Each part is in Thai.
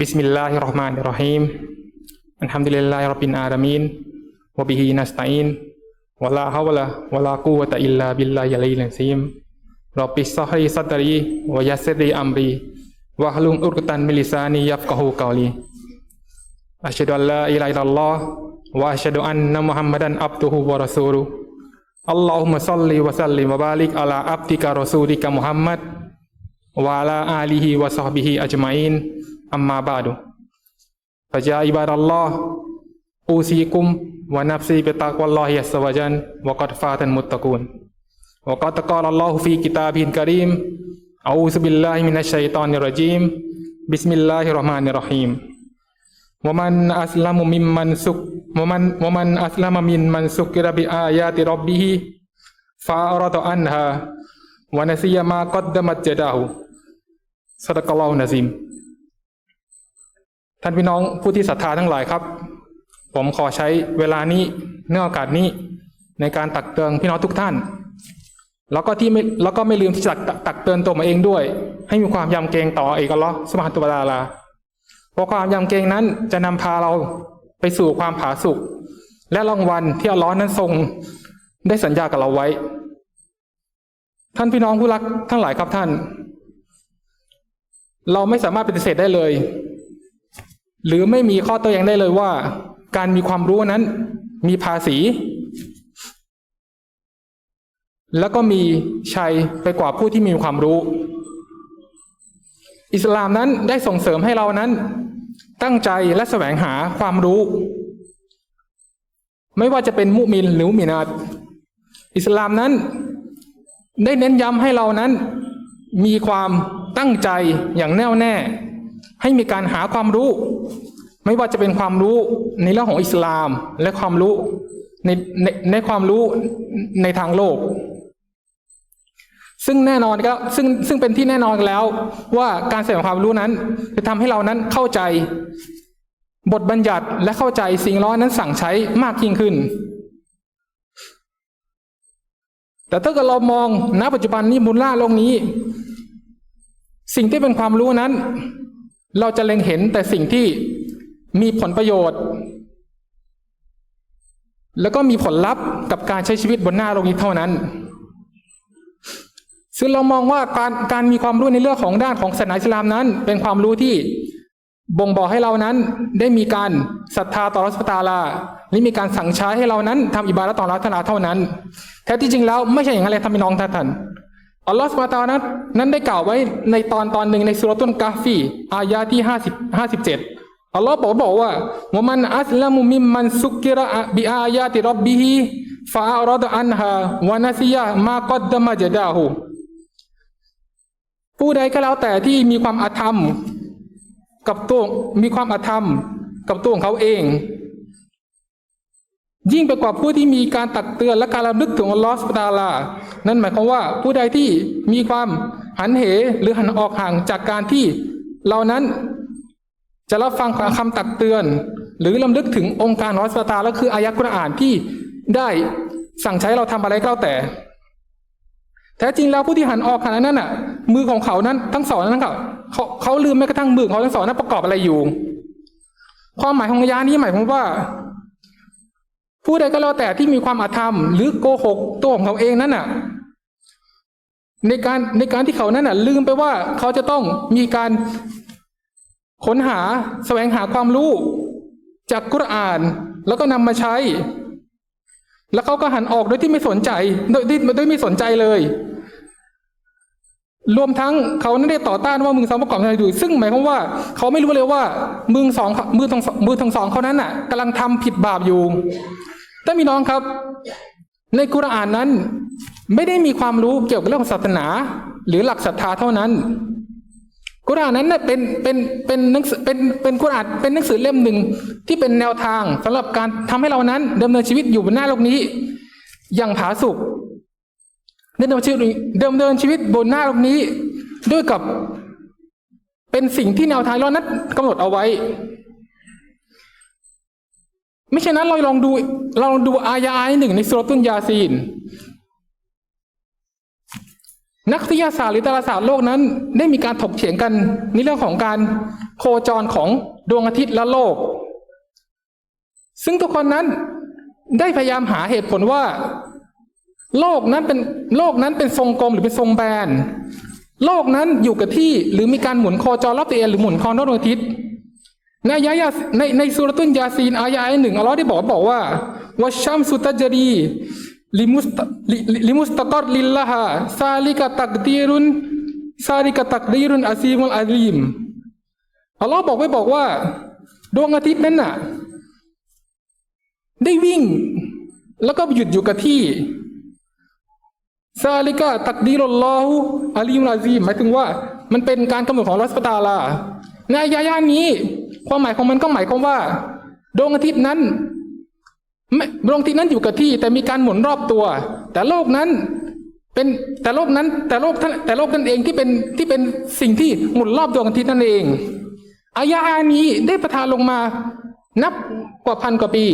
Bismillahirrahmanirrahim. Alhamdulillahirabbil alamin wa bihi nasta'in. Wala hawla wala quwwata illa billahi alayhil azim. Rabbi sahli sadri wa yassirli amri wa hlul 'uqdatan min lisani yafqahu qawli. Asyhadu an la ilaha illallah wa asyhadu anna Muhammadan abduhu wa rasuluh. Allahumma salli wa sallim wa barik ala abdika rasulika Muhammad wa ala alihi wa sahbihi ajmain أما بعد فيا عباد الله أوصيكم ونفسي بتقوى الله عز وجل وقد فات المتقون وقد قال الله في كتابه الكريم أعوذ بالله من الشيطان الرجيم بسم الله الرحمن الرحيم ومن أسلم ممن سك ومن ومن أسلم ممن سكر بآيات ربه فأعرض عنها ونسي ما قدمت يداه صدق الله العظيم ท่านพี่น้องผู้ที่ศรัทธาทั้งหลายครับ ผมขอใช้เวลานี้เนื่องโอกาสนี้ในการตักเตือนพี่น้องทุกท่าน แล้วก็ที่ไม่แล้วก็ไม่ลืมที่จะตักตักเตือนตัวมาเองด้วย ให้มีความยำเกรงต่อเอกอัลลอฮ์สุบฮานะฮูวะตะอาลาเพราะความยำเกรงนั้นจะนำพาเราไปสู่ความผาสุกและรางวัลที่อัลลอฮ์นั้นทรงได้สัญญากับเราไว้ ท่านพี่น้องผู้รักทั้งหลายครับท่าน เราไม่สามารถปฏิเสธได้เลย หรือไม่มีข้อโต้แย้งได้เลยว่า การมีความรู้นั้น มีภาษี แล้วก็มีชัยไปกว่าผู้ที่มีความรู้ อิสลามนั้นได้ส่งเสริมให้เรานั้น ตั้งใจและแสวงหาความรู้ ไม่ว่าจะเป็นมุมินหรือมุมินาตอิสลามนั้นได้เน้นย้ำให้เรานั้น มีความตั้งใจอย่างแน่วแน่ ให้มีการหาความรู้ ไม่ว่าจะเป็นความรู้ในเรื่องของอิสลามและความรู้ในในในความรู้ในทางโลก ซึ่งแน่นอนก็ซึ่งซึ่งเป็นที่แน่นอนแล้วว่าการแสวงความรู้นั้น จะทำให้เรานั้นเข้าใจบทบัญญัติและเข้าใจสิ่งล้อนั้นสั่งใช้มากยิ่งขึ้น แต่ถ้าเกิดเรามองณปัจจุบันนี้มูลล่าโลกนี้ สิ่งที่เป็นความรู้นั้น เราจะเล็งเห็นแต่สิ่งที่มีผลประโยชน์ แล้วก็มีผลลัพธ์กับการใช้ชีวิตบนหน้าโลกนี้เท่านั้น ซึ่งเรามองว่าการการมีความรู้ในเรื่องของด้านของศาสนาอิสลามนั้น เป็นความรู้ที่บ่งบอกให้เรานั้นได้มีการศรัทธาต่อรัสตาลาและมีการสั่งใช้ให้เรานั้นทำอิบาระต่อรัตนาเท่านั้น แท้ที่จริงแล้วไม่ใช่อย่างนั้นเลยท่านพี่น้องท่าน อัลลอฮฺสุบฮาตานั้นนั้นได้กล่าวไว้ในตอนตอนหนึ่งในสุรตุนกาฟีอายาที่ห้าสิบห้าสิบเจ็ดอัลลอฮ์บอกบอกว่าว่ามันอัสลามุมิมมันสุกิระบิอายาติรับบิฮิฟาอัรดอันฮาวานาซิยะมากอดดมาจดาหูผู้ใดก็แล้วแต่ที่มีความอาธรรม กับตัวมีความอาธรรม กับตัวของเขาเอง ยิ่งไปกว่าผู้ที่มีการตักเตือนและการระลึกถึงอัลลอฮฺสุบตาลา นั่นหมายความว่าผู้ใดที่มีความหันเหหรือหันออกห่างจากการที่เรานั้นจะรับฟังคำตักเตือน หรือลำลึกถึงองค์การอัลลอฮฺสุบตาลาคืออายะกุรอานที่ได้สั่งใช้เราทำอะไรก็แล้วแต่ แท้จริงแล้วผู้ที่หันออกขนาดนั้นน่ะ มือของเขานั้นทั้งสองนั้นเขาเขาเขาลืมแม้กระทั่งมือของเขาทั้งสองนั้นประกอบอะไรอยู่ ความหมายของอายะนี้หมายความว่า ผู้ใดก็แล้วแต่ที่มีความอาธรรม หรือโกหกตัวของเขาเองนั้นน่ะ ในการในการที่เขานั้นน่ะ ลืมไปว่าเขาจะต้องมีการค้นหาแสวงหาความรู้จากกุรอาน แล้วก็นำมาใช้ แล้วเขาก็หันออกโดยที่ไม่สนใจโดยที่โดยไม่สนใจเลย รวมทั้งเขานั้นได้ต่อต้านว่ามึงสองประกอบอะไรอยู่ซึ่งหมายความว่า เขาไม่รู้เลยว่ามือสองมือทั้งมือทั้งสองเขานั้นน่ะกำลังทำผิดบาปอยู่ ท่านพี่น้องครับ ในกุรอานนั้น ไม่ได้มีความรู้เกี่ยวกับเรื่องศาสนา หรือหลักศรัทธาเท่านั้น กุรอานนั้นเป็นเป็นเป็นหนังสือเป็นเป็นกุรอานเป็นหนังสือเล่มหนึ่งที่เป็นแนวทางสำหรับการทำให้เรานั้นดำเนินชีวิตอยู่บนหน้าโลกนี้ อย่างผาสุกดำเนินชีวิตดำเนินชีวิตบนหน้าโลกนี้ ด้วยกับเป็นสิ่งที่แนวทางเรานั้นกำหนดเอาไว้ ไม่ใช่นั้นเราลองดูเราลองดูอายะอายหนึ่งในสุรตุนยาซีน นักวิทยาศาสตร์หรือดาราศาสตร์โลกนั้น ได้มีการถกเถียงกันในเรื่องของการโคจรของดวงอาทิตย์และโลก ซึ่งทุกคนนั้นได้พยายามหาเหตุผลว่า โลกนั้นเป็นโลกนั้นเป็นทรงกลมหรือเป็นทรงแบน โลกนั้นอยู่กับที่หรือมีการหมุนโคจรรอบตัวเองหรือหมุนคอนรอบดวงอาทิตย์ ในอายะในในสุรตุนยาซีนอายะหนึ่งอัลลอฮ์ได้บอกบอกว่าวัชชัมสุตจรีลิมุสลิมุสตะกอรลิลละฮะซาลิกะตักดีรุนซาลิกะตักดีรุนอาซีมุลอาลีมอัลลอฮ์บอกไว้บอกว่า ดวงอาทิตย์นั้นน่ะ ได้วิ่ง แล้วก็หยุดอยู่กับที่ซาลิกะตักดีรุลลอฮุอาลีมุลอาซีมหมายถึงว่า มันเป็นการกำหนดของอัลอฮ์สุบฮาตาลาในอายะห์นี้ ความหมายของมันก็หมายความว่า ดวงอาทิตย์นั้นดวงอาทิตย์นั้นอยู่กับที่ แต่มีการหมุนรอบตัว แต่โลกนั้นเป็นแต่โลกนั้น แต่โลกนแต่โลกนั้นเองที่เป็นที่เป็นสิ่งที่หมุนรอบดวงอาทิตย์นั่นเองอายะห์นี้ได้ประทานลงมานับกว่าพันกว่าปี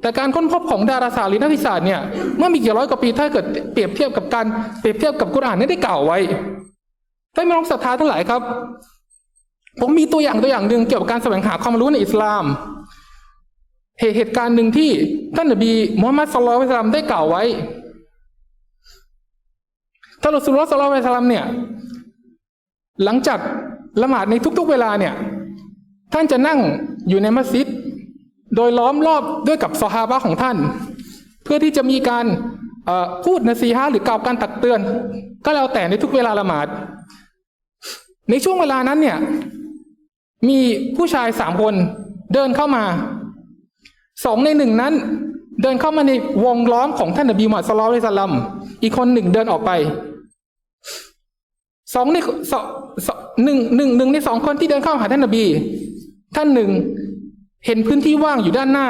แต่การค้นพบของดาราศาสตร์หรือนักวิทยาศาสตร์เนี่ย เมื่อมีกี่ร้อยกว่าปี ถ้าเกิดเปรียบเทียบกับการเปรียบเทียบกับกุรอานนี่ได้กล่าวไว้ท่านไม่ลองศรัทธาทั้งหลายครับ ผมมีตัวอย่างตัวอย่างหนึ่งเกี่ยวกับการแสวงหาความรู้ในอิสลาม เหตุเหตุการณ์หนึ่งที่ท่านนบีมุฮัมมัดสุลลัลลอฮุอะลัยฮิวะซัลลัมได้กล่าวไว้ท่านรอสูลุลลอฮ์สุลลัลลอฮุลัยฮิวะซัลลัมเนี่ย หลังจากละหมาดในทุกๆเวลาเนี่ย ท่านจะนั่งอยู่ในมัสยิด โดยล้อมรอบด้วยกับซอฮาบะของท่าน เพื่อที่จะมีการพูดนะซีฮะหรือกล่าวการตักเตือน ก็แล้วแต่ในทุกเวลาละหมาด ในช่วงเวลานั้นเนี่ย มีผู้ชายสามคนเดินเข้ามา สองในหนึ่งนั้น เดินเข้ามาในวงล้อมของท่านนบีมุฮัมมัดศ็อลลัลลอฮุอะลัยฮิวะซัลลัมอีกคนหนึ่งเดินออกไปสองในสองสองหนึ่งหนึ่งหนึ่งในสองคนที่เดินเข้าหาท่านนบี ท่านหนึ่งเห็นพื้นที่ว่างอยู่ด้านหน้า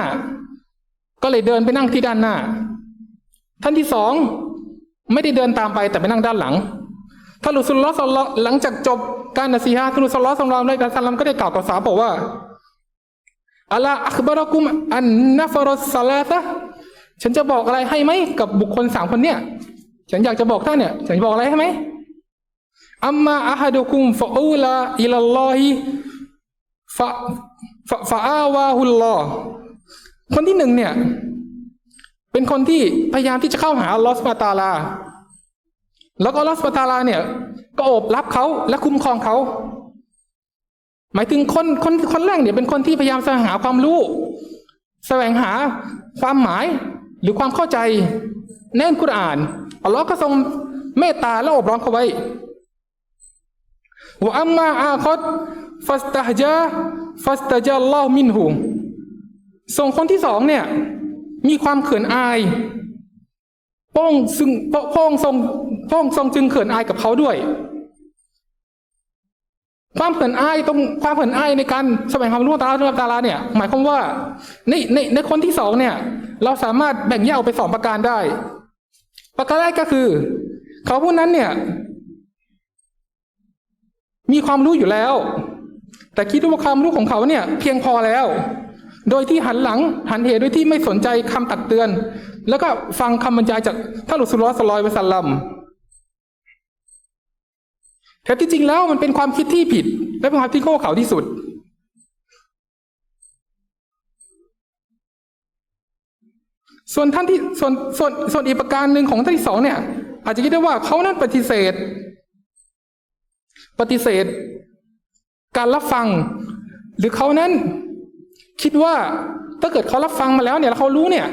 ก็เลยเดินไปนั่งที่ด้านหน้า ท่านที่สองไม่ได้เดินตามไปแต่ไปนั่งด้านหลัง ท่านรุสุลลอฮ์ศ็อลลัลหลังจากจบการนัสีฮะท่านรุสุลลอฮ์ศ็อลลัลลอฮุอะลัยฮิวะซัลลัมก็ได้กล่าวกับสาบอกว่าอัลลาอัคบารักุมอันนัฟรอสซาลาตะฉันจะบอกอะไรให้ไหมกับบุคคลสามคนเนี่ย ฉันอยากจะบอกท่านเนี่ย ฉันบอกอะไรให้ไหมอัมมาอะฮัดุคุมฟะอูลาอิลลอฮิฟะฟะฟะอาวาฮุลลอฮ์คนที่หนึ่งเนี่ย เป็นคนที่พยายามที่จะเข้าหาอัลลอฮ์สุบฮาตาลา แล้วก็ลอสุบฮาตาลาเนี่ย ก็โอบรับเขาและคุ้มครองเขา หมายถึงคนคนคนแรกเนี่ยเป็นคนที่พยายามแสวงหาความรู้ แสวงหาความหมายหรือความเข้าใจในอัลกุรอานอัลลอฮ์ก็ทรงเมตตาและอบล้อมเขาไว้ว่าอัมมาอาคอดฟัสตาจาฟัสตาจัลลอฮ์มินหูส่งคนที่สองเนี่ย มีความเขินอายพระองซึ่งพระองทรง พระองค์ทรงจึงเขินอายกับเขาด้วย ความเขินอายตรงความเขินอายในการแสวงความรู้ตาลาเรื่องตาลาเนี่ย หมายความว่าในในในคนที่สองเนี่ย เราสามารถแบ่งแยกออกไปสองประการได้ ประการแรกก็คือ เขาผู้นั้นเนี่ย มีความรู้อยู่แล้ว แต่คิดว่าความรู้ของเขาเนี่ย เพียงพอแล้วโดยที่หันหลังหันเหโดยที่ไม่สนใจคำตักเตือน แล้วก็ฟังคำบรรยายจากท่านอุสุลอสลอยไปสัลลัม แต่ที่จริงแล้วมันเป็นความคิดที่ผิด และเป็นความที่โง่เขลาที่สุด ส่วนท่านที่ส่วนส่วนส่วนอีกประการหนึ่งของท่านที่สองเนี่ย อาจจะคิดได้ว่าเขานั้นปฏิเสธ ปฏิเสธ การรับฟัง หรือเขานั้นคิดว่าถ้าเกิดเขารับฟังมาแล้วเนี่ยแล้วเขารู้เนี่ย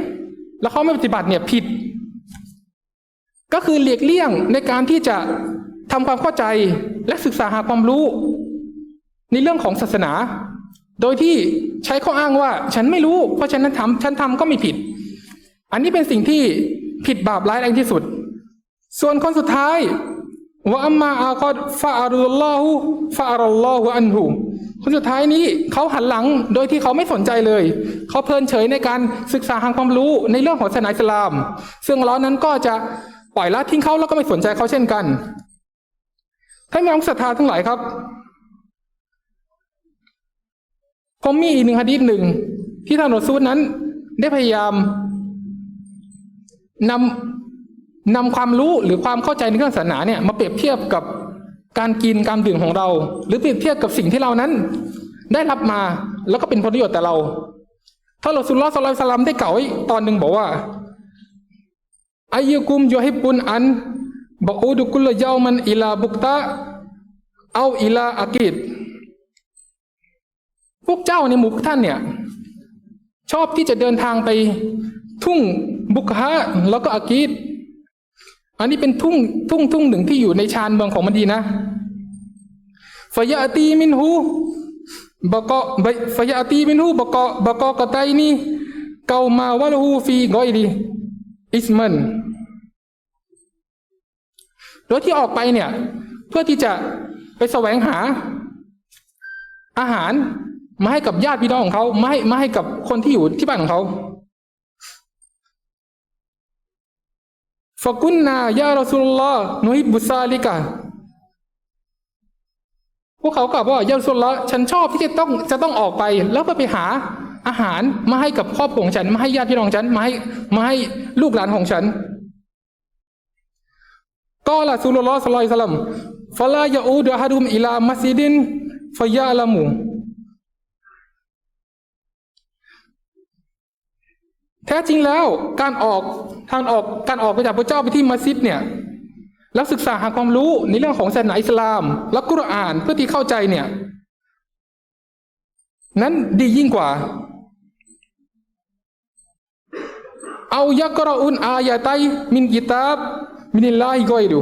แล้วเขาไม่ปฏิบัติเนี่ยผิด ก็คือเลียกเลี่ยงในการที่จะ ทำความเข้าใจและศึกษาหาความรู้ ในเรื่องของศาสนา โดยที่ใช้ข้ออ้างว่า ฉันไม่รู้ เพราะฉะนั้นทำฉันทำก็ไม่ผิด อันนี้เป็นสิ่งที่ผิดบาปร้ายแรงที่สุด ส่วนคนสุดท้ายว่าอัมมาอาคอดฟาอารุลลอฮุฟาอารุลลอฮุอันหูคนสุดท้ายนี้เขาหันหลังโดยที่เขาไม่สนใจเลย เขาเพลินเฉยในการศึกษาหาความรู้ในเรื่องของศาสนาอิสลาม ซึ่งล้อนั้นก็จะปล่อยละทิ้งเขาแล้วก็ไม่สนใจเขาเช่นกัน ท่านน้องศรัทธาทั้งหลายครับ ผมมีอีกหนึ่งฮะดีษหนึ่ง ที่ท่านรอซูลนั้น ได้พยายามนำนำความรู้หรือความเข้าใจในเรื่องศาสนาเนี่ยมาเปรียบเทียบกับการกินการดื่มของเรา หรือเปรียบเทียบกับสิ่งที่เรานั้น ได้รับมาแล้วก็เป็นผลประโยชน์แต่เราถ้าเราสุลลอสลลัลลอฮุอะลัยฮิวะซัลลัมได้กล่าวไว้ตอนหนึ่งบอกว่าอายุกุมโยฮิบุนอัน บอูดุกุลยามันอิลาบุกตะเอาอิลาอากีดพวกเจ้าในหมู่ท่านเนี่ย ชอบที่จะเดินทางไปทุ่งบุกฮะแล้วก็อากีดอันนี้เป็นทุ่งทุ่งทุ่งหนึ่งที่อยู่ในชานเมืองของมันดีนะฟยาตีมินหูบกบฟยาตีมินหูบกบกกะไตนี่เกามาวะลหูฟีกอยดีอิสมัน โดยที่ออกไปเนี่ย เพื่อที่จะไปแสวงหาอาหารมาให้กับญาติพี่น้องของเขามาให้มาให้กับคนที่อยู่ที่บ้านของเขาฟกุนนายารอสุลลอฮ์นุฮิบุซาลิกะพวกเขากล่าวว่ายารอสุลลอฮ์ฉันชอบที่จะต้องจะต้องออกไป แล้วก็ไปหาอาหารมาให้กับครอบครัวของฉัน มาให้ญาติพี่น้องฉัน มาให้มาให้ลูกหลานของฉัน ก็ละสุลลอสลลัลลอฮุอะลัยฮิวะซัลลัมฟะลายาอูดะฮะดุมอิลามัสยิดินฟยะละมูแท้จริงแล้วการออกทางออกการออกไปจากพระเจ้าไปที่มัสยิดเนี่ยแล้วศึกษาหาความรู้ในเรื่องของศาสนาอิสลาม และกุรอานเพื่อที่เข้าใจเนี่ย นั้นดียิ่งกว่า เอายักรออุนอายาไตมินกิตาบ มินิลลาฮิกอยดู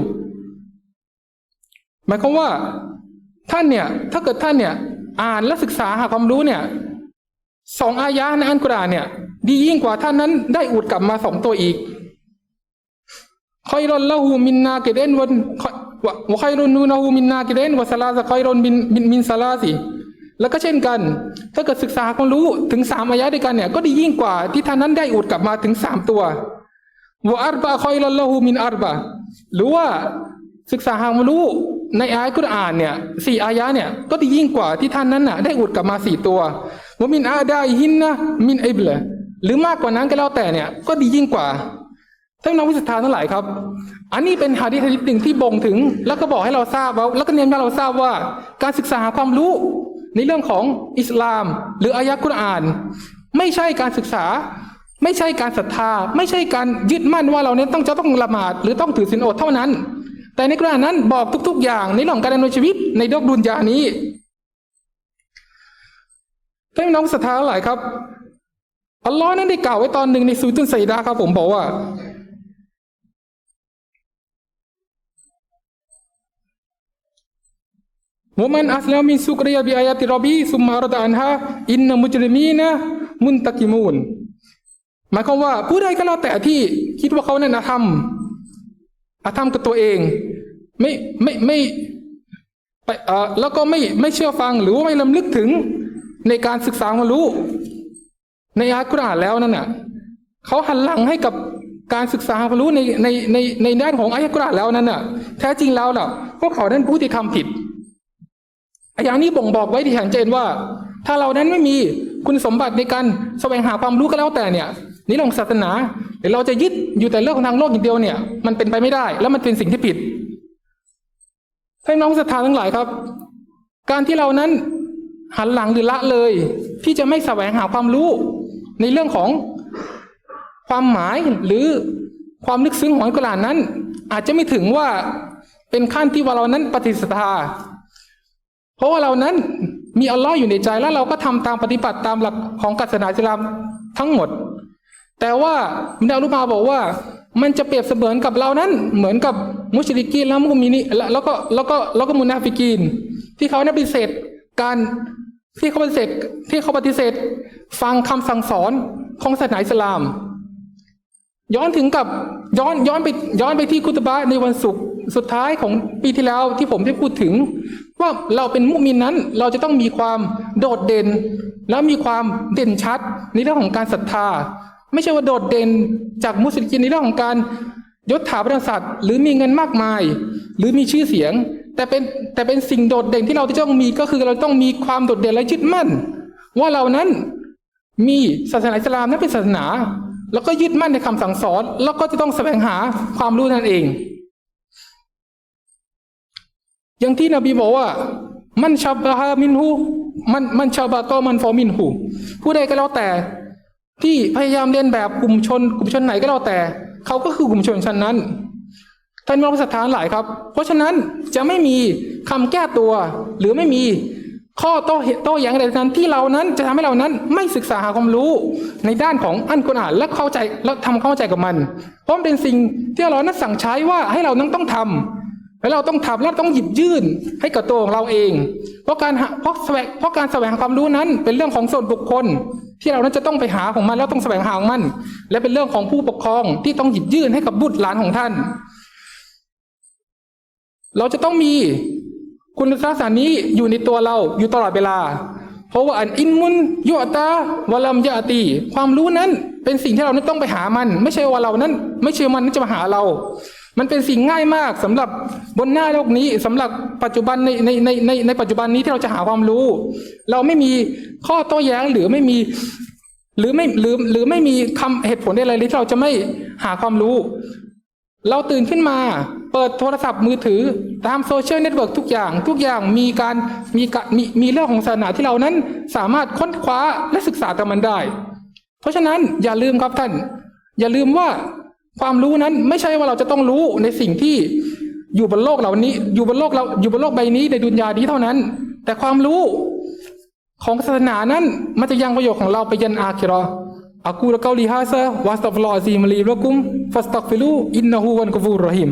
หมายความว่า ท่านเนี่ย ถ้าเกิดท่านเนี่ย อ่านและศึกษาหาความรู้เนี่ยสองอายะในอันกุรอานเนี่ย ดียิ่งกว่าท่านนั้น ได้อุดกลับมาสองตัวอีกคอยรอนละหูมินนาเกเดนวันวะคอยรอนนูนาหูมินนาเกเดนวะสลาสคอยรอนมินมินมินสลาสิแล้วก็เช่นกัน ถ้าเกิดศึกษาความรู้ถึงสามอายะด้วยกันเนี่ย ก็ดียิ่งกว่าที่ท่านนั้นได้อุดกลับมาถึงสามตัว วะอัรบะคอยรอนละหูมินอัรบะหรือว่าศึกษาความรู้ในอายะกุรอานเนี่ยสี่อายะเนี่ยก็ดียิ่งกว่าที่ท่านนั้นน่ะ ได้อุดกลับมาสี่ตัวว่ามินอาดาอิฮินนะมินไอเบลหรือมากกว่านั้นก็แล้วแต่เนี่ย ก็ดียิ่งกว่าท่านน้องผู้ศรัทธาทั้งหลายครับ อันนี้เป็นหะดีษหะดีษหนึ่งที่บ่งถึง แล้วก็บอกให้เราทราบว่าแล้วก็เน้นให้เราทราบว่า การศึกษาหาความรู้ในเรื่องของอิสลาม หรืออายะกุรอาน ไม่ใช่การศึกษา ไม่ใช่การศรัทธา ไม่ใช่การยึดมั่นว่าเราเนี่ยต้องจะต้องละหมาดหรือต้องถือศีลอดเท่านั้น แต่ในกรอานนั้นบอกทุก ๆ อย่างในเรื่องการดำเนินชีวิตในโลกดุนยานี้ท่านน้องศรัทธาหลายครับอัลลอฮ์นั้นได้กล่าวไว้ตอนหนึ่งในซูตุนไซดาครับ ผมบอกว่าวมันอัสลามินสุกริยาบิอายาติรบีสุมมารดอันฮะอินนมุจริมีนะมุนตะกิมูน หมายความว่าผู้ใดก็แล้วแต่ที่คิดว่าเขาเนี่ยนะทำอาธรรมกับตัวเอง ไม่ไม่ไม่ไปเอ่อแล้วก็ไม่ไม่เชื่อฟังหรือว่าไม่ลำลึกถึงในการศึกษาความรู้ ในอายะกุรอานแล้วนั่นน่ะเขาหันหลังให้กับการศึกษาความรู้ในในในในด้านของอายะกุรอานแล้วนั่นน่ะ แท้จริงแล้วล่ะพวกเขานั้นผู้ที่ทำผิดอย่างนี้บ่งบอกไว้ที่ชัดเจนว่า ถ้าเรานั้นไม่มีคุณสมบัติในการแสวงหาความรู้ก็แล้วแต่เนี่ย นี่เรื่องศาสนาหรือเราจะยึดอยู่แต่เรื่องของทางโลกอย่างเดียวเนี่ย มันเป็นไปไม่ได้ แล้วมันเป็นสิ่งที่ผิดท่านน้องศรัทธาทั้งหลายครับ การที่เรานั้นหันหลังหรือละเลย ที่จะไม่แสวงหาความรู้ ในเรื่องของความหมายหรือความลึกซึ้งของอัลกุรอานนั้น อาจจะไม่ถึงว่าเป็นขั้นที่ว่าเรานั้นปฏิสัทธาเพราะว่าเรานั้นมีอัลลอฮ์อยู่ในใจแล้วเราก็ทำตามปฏิบัติตามหลักของศาสนาอิสลามทั้งหมด แต่ว่ามินารุมาบอกว่า มันจะเปรียบเสมือนกับเรานั้น เหมือนกับมุชริกีนแล้วมุมินีแล้วก็แล้วก็แล้วก็มุนาฟิกีน ที่เขาเนี่ยปฏิเสธการที่เขาปฏิเสธที่เขาปฏิเสธ ฟังคำสั่งสอนของศาสนาอิสลาม ย้อนถึงกับย้อนย้อนไปย้อนไปที่คุตบะในวันศุกร์สุดท้ายของปีที่แล้วที่ผมได้พูดถึง ว่าเราเป็นมุมินนั้นเราจะต้องมีความโดดเด่น แล้วมีความเด่นชัดในเรื่องของการศรัทธา ไม่ใช่ว่าโดดเด่นจากมุสลิมในเรื่องของการยศถาบรรดาศักดิ์หรือมีเงินมากมาย หรือมีชื่อเสียง แต่เป็นแต่เป็นสิ่งโดดเด่นที่เราจะต้องมีก็คือเราต้องมีความโดดเด่นและยึดมั่น ว่าเรานั้นมีศาสนาอิสลามนั้นเป็นศาสนา แล้วก็ยึดมั่นในคำสั่งสอน แล้วก็จะต้องแสวงหาความรู้นั่นเอง อย่างที่นบีบอกว่า มันชาบะฮามินหูมันมันชาบะก็มันฟอมินหูผู้ใดก็แล้วแต่ ที่พยายามเรียนแบบกลุ่มชน กลุ่มชนไหนก็แล้วแต่เขาก็คือกลุ่มชนชั้นนั้นท่านมรสถานหลายครับ เพราะฉะนั้นจะไม่มีคำแก้ตัว หรือไม่มีข้อโต้เหตุโต้แย้งใดทั้งนั้นที่เรานั้นจะทำให้เรานั้นไม่ศึกษาหาความรู้ในด้านของอันกุรอานและเข้าใจและทำควาเข้าใจกับมัน เพราะมันเป็นสิ่งที่เรานั้นสั่งใช้ว่าให้เรานั้นต้องทำและเราต้องทำและต้องหยิบยื่นให้กับตัวของเราเอง เพราะการหาเพราะแสวงเพราะการแสวงหาความรู้นั้นเป็นเรื่องของส่วนบุคคล ที่เรานั้นจะต้องไปหาของมันแล้วต้องแสวงหาของมัน และเป็นเรื่องของผู้ปกครองที่ต้องหยิบยื่นให้กับบุตรหลานของท่าน เราจะต้องมีคุณลักษณะนี้อยู่ในตัวเราอยู่ตลอดเวลา เพราะว่าอันอินมุนยุอตาวลัมยะตีความรู้นั้นเป็นสิ่งที่เรานั้นต้องไปหามัน ไม่ใช่ว่าเรานั้น ไม่ใช่มันนั้นจะมาหาเรา มันเป็นสิ่งง่ายมากสำหรับบนหน้าโลกนี้สำหรับปัจจุบันในในในในในปัจจุบันนี้ที่เราจะหาความรู้ เราไม่มีข้อโต้แย้งหรือไม่มี หรือไม่หรือหรือไม่มีคำเหตุผลใดอะไรเลยที่เราจะไม่หาความรู้ เราตื่นขึ้นมา เปิดโทรศัพท์มือถือตามโซเชียลเน็ตเวิร์กทุกอย่าง ทุกอย่างมีการมีกะมีมีเรื่องของศาสนาที่เรานั้นสามารถค้นคว้าและศึกษากับมันได้ เพราะฉะนั้นอย่าลืมครับท่าน อย่าลืมว่า ความรู้นั้นไม่ใช่ว่าเราจะต้องรู้ในสิ่งที่อยู่บนโลกเหล่านี้ อยู่บนโลกเราอยู่บนโลกใบนี้ในดุนยานี้เท่านั้น แต่ความรู้ของศาสนานั้นมันจะยังประโยชน์ของเราไปยันอาคิรออากูละกาลีฮาซะวัสตัฟลอซีมลีละกุมฟัสตักฟิลูอินนะฮูวันกฟูรรหิม